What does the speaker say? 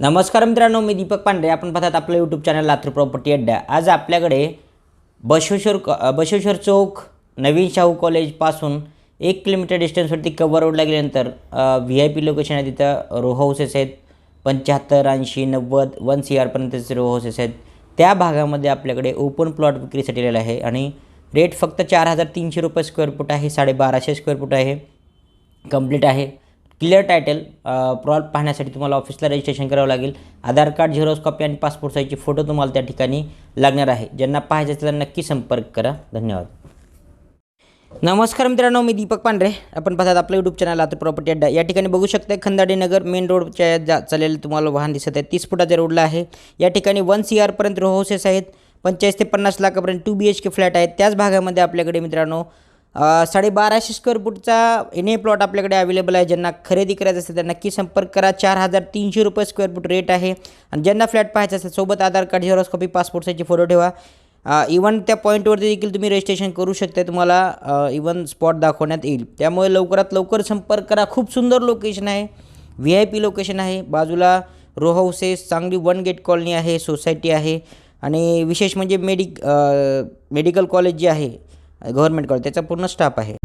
नमस्कार मित्रांनो मी दीपक पांडे आपण पाहतात आपलं यूट्यूब चॅनल लातूर प्रॉपर्टी अड्डा. आज आपल्याकडे बशेश्वर बशेश्वर चौक नवीन शाहू कॉलेजपासून एक किलोमीटर डिस्टन्सवरती कवर रोडला गेल्यानंतर व्ही आय पी लोकेशन आहे तिथं रो हाऊसेस आहेत. पंच्याहत्तर ऐंशी नव्वद वन सी आरपर्यंतचे रो हाऊसेस आहेत. त्या भागामध्ये आपल्याकडे ओपन प्लॉट विक्रीसाठी आलेला आहे आणि रेट फक्त चार हजार तीनशे रुपये स्क्वेअर फूट आहे साडेबाराशे स्क्वेअर फूट आहे. कंप्लीट आहे. क्लिअर टायटल प्रॉल पाहण्यासाठी तुम्हाला ऑफिसला रजिस्ट्रेशन करावं लागेल. आधार कार्ड झेरॉक्स कॉपी आणि पासपोर्ट साईजची फोटो तुम्हाला त्या ठिकाणी लागणार आहे. ज्यांना पाहायचं असेल त्यांना नक्की संपर्क करा. धन्यवाद. नमस्कार मित्रांनो मी दीपक पांढरे. आपण पाहतात आपलं यूट्यूब चॅनल आता प्रॉपर्टी अड्डा. या ठिकाणी बघू शकता खंदाडे नगर मेन रोडच्या जा चाललेलं तुम्हाला वाहन दिसत आहे. तीस फुटाच्या रोडला आहे. या ठिकाणी वन सी आरपर्यंत रो हाऊसेस आहेत. पंचेचाळीस ते पन्नास लाखापर्यंत two B H K flat आहेत. त्याच भागामध्ये आपल्याकडे मित्रांनो साडेबाराशे स्क्वेअर फूटचा एन ए प्लॉट आपल्याकडे अवेलेबल आहे. ज्यांना खरेदी करायचं असेल तर नक्की संपर्क करा. चार हजार तीनशे रुपये स्क्वेअर फूट रेट आहे. आणि ज्यांना फ्लॅट पाहायचं असेल सोबत Aadhaar card Xerox copy passport साईजचे फोटो ठेवा. इवन त्या पॉईंटवरती देखील तुम्ही रजिस्ट्रेशन करू शकता तुम्हाला इवन स्पॉट दाखवण्यात येईल. त्यामुळे लवकरात लवकर संपर्क करा. खूप सुंदर लोकेशन आहे. व्ही आय पी लोकेशन आहे. बाजूला रो हाऊसेस चांगली वन गेट कॉलनी आहे. सोसायटी आहे. आणि विशेष म्हणजे मेडिक मेडिकल कॉलेज जे आहे गव्हर्मेंटकडे त्याचा पूर्ण स्टाफ आहे.